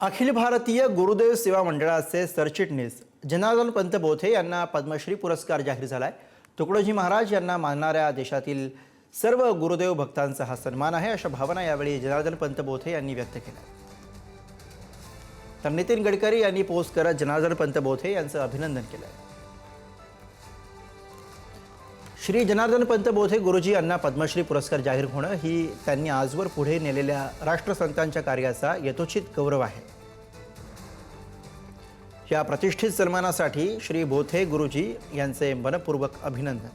अखिल भारतीय गुरुदेव सेवा मंडळाचे सरचिटणीस जनार्दन पंत बोथे यांना पद्मश्री पुरस्कार जाहीर झाला आहे तुकडोजी महाराज यांना मानणाऱ्या देशातील सर्व गुरुदेव भक्तांचा हा सन्मान आहे अशा भावना यावेळी जनार्दन पंत बोथे यांनी व्यक्त केल्या. तर नितीन गडकरी यांनी पोस्ट करत जनार्दन पंत बोथे यांचं अभिनंदन केलं आहे श्री जनार्दन पंत बोथे गुरुजी यांना पद्मश्री पुरस्कार जाहीर होणं ही त्यांनी आजवर पुढे नेलेल्या राष्ट्रसंतांच्या कार्याचा यथोचित गौरव आहे. या प्रतिष्ठित सन्मानासाठी श्री बोथे गुरुजी यांचे मनपूर्वक अभिनंदन.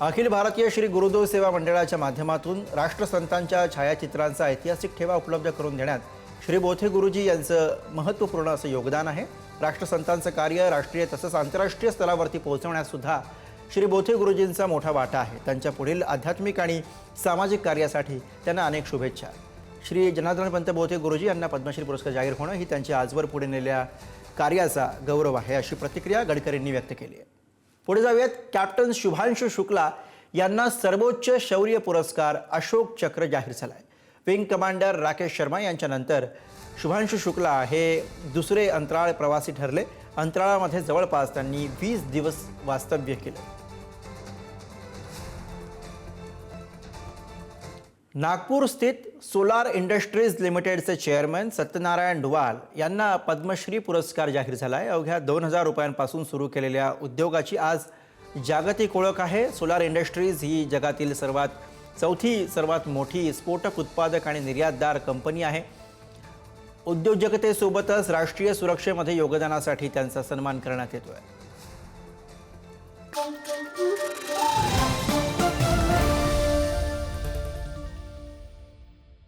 अखिल भारतीय श्री गुरुदेव सेवा मंडळाच्या माध्यमातून राष्ट्रसंतांच्या छायाचित्रांचा ऐतिहासिक ठेवा उपलब्ध करून देण्यात श्री बोथे गुरुजी यांचं महत्त्वपूर्ण असं योगदान आहे. राष्ट्रसंतांचं कार्य राष्ट्रीय तसंच आंतरराष्ट्रीय स्तरावरती पोहोचवण्यातसुद्धा श्री बोथे गुरुजींचा मोठा वाटा आहे. त्यांच्या पुढील आध्यात्मिक आणि सामाजिक कार्यासाठी त्यांना अनेक शुभेच्छा. श्री जनार्दन पंत बोथे गुरुजी यांना पद्मश्री पुरस्कार जाहीर होणं ही त्यांची आजवर पुढे नेलेल्या कार्याचा गौरव आहे अशी प्रतिक्रिया गडकरींनी व्यक्त केली आहे. पुढे जाऊयात. कॅप्टन शुभांशु शुक्ला यांना सर्वोच्च शौर्य पुरस्कार अशोक चक्र जाहीर झाला आहे विंग कमांडर राकेश शर्मा यांच्यानंतर शुभांशु शुक्ला हे दुसरे अंतराळ प्रवासी ठरले. अंतराळामध्ये जवळपास त्यांनी वीस दिवस वास्तव्य केलं. नागपूर स्थित सोलार इंडस्ट्रीज लिमिटेडचे चेअरमन सत्यनारायण डुवाल यांना पद्मश्री पुरस्कार जाहीर झाला आहे अवघ्या दोन हजार रुपयांपासून सुरू केलेल्या उद्योगाची आज जागतिक ओळख आहे. सोलार इंडस्ट्रीज ही जगातील सर्वात चौथी सर्वात मोठी स्फोटक उत्पादक आणि निर्यातदार कंपनी आहे. उद्योजकतेसोबतच राष्ट्रीय सुरक्षेमध्ये योगदानासाठी त्यांचा सन्मान करण्यात येतोय.